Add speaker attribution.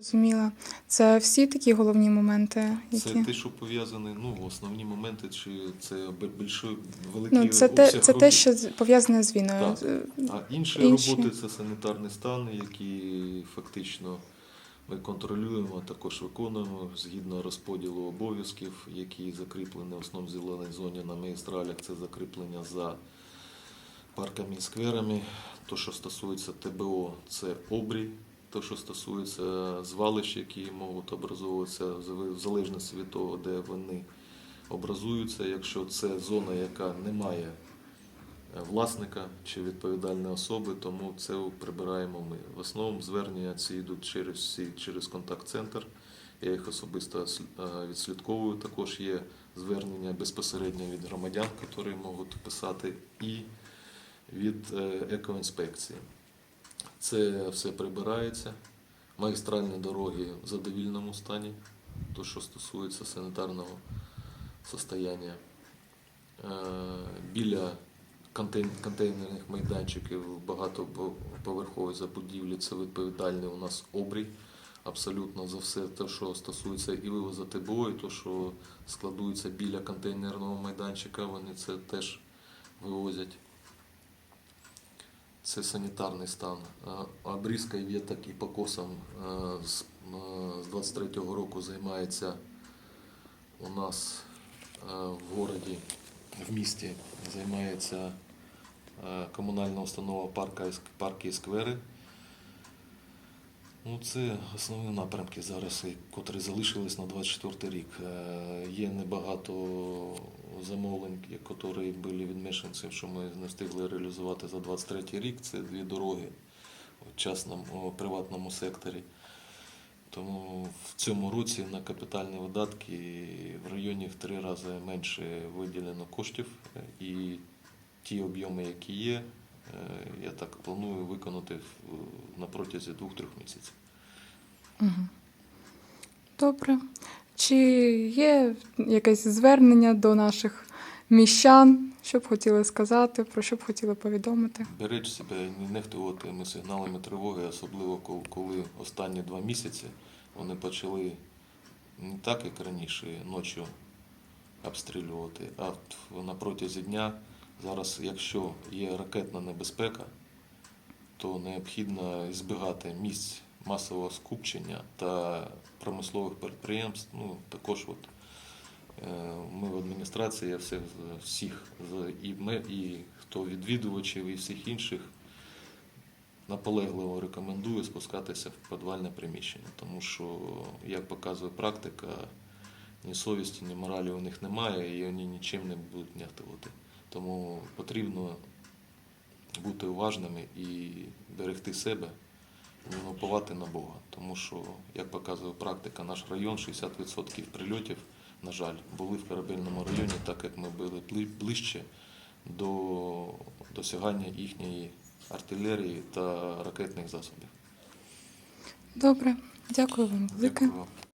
Speaker 1: Зрозуміла. Це всі такі головні моменти,
Speaker 2: Це те, що пов'язане, ну, основні моменти, чи це б- більший, великий
Speaker 1: ну це те, це те, що пов'язане з війною.
Speaker 2: Так. А інші,
Speaker 1: Інші.
Speaker 2: роботи це санітарний стан, які фактично ми контролюємо, а також виконуємо згідно розподілу обов'язків, які закріплені в основному зеленій зоні на магістралях. Це закріплення за парками і скверами. То, що стосується ТБО, це обрій. То, що стосується звалищ, які можуть образовуватися в залежності від того, де вони образуються. Якщо це зона, яка не має е, власника чи відповідальної особи, тому це прибираємо ми. В основному звернення ці йдуть через через контакт-центр. Я їх особисто е, відслідковую. Також є звернення безпосередньо від громадян, які можуть писати, і від е, екоінспекції. Це все прибирається. Магістральні дороги в задовільному стані, то, що стосується санітарного состояння. Е, Біля контейнерних майданчиків багатоповерхової забудівлі це відповідальний у нас обрій. Абсолютно за все те, що стосується і вивозу ТБО, і те, що складується біля контейнерного майданчика, вони це теж вивозять. Це санітарний стан. Е, Обрізка віток і покосом е, з е, 23-го року займається у нас е, в городі, в місті займається е, комунальна установа парки і сквери. Ну, це основні напрямки зараз, котрі залишились на 24 рік. Е, Є небагато замовлень, які були від що ми не встигли реалізувати за 23 рік. Це дві дороги в частному приватному секторі. Тому в цьому році на капітальні видатки в районі в три рази менше виділено коштів. Е, І ті об'єми, які є, я так планую виконати на протязі двох-трьох місяців.
Speaker 1: Угу. Добре. Чи є якесь звернення до наших міщан, що б хотіли сказати, про що б хотіли повідомити?
Speaker 2: Беречь себе не нехтуватими сигналами тривоги, особливо коли, останні два місяці вони почали не так, як раніше, ночі обстрілювати, а на протязі дня. Зараз, якщо є ракетна небезпека, то необхідно збігати місць масового скупчення та промислових підприємств. Ну, також от, е, ми в адміністрації, всіх, всіх і ми, і хто відвідувачів, і всіх інших наполегливо рекомендую спускатися в підвальне приміщення, тому що, як показує практика, ні совісті, ні моралі у них немає, і вони нічим не будуть нехтувати. Тому потрібно бути уважними і берегти себе, не уповати на Бога. Тому що, як показує практика, наш район 60% прильотів, на жаль, були в корабельному районі, так як ми були ближче до досягання їхньої артилерії та ракетних засобів.
Speaker 1: Добре, дякую вам велике.
Speaker 2: Дякую вам.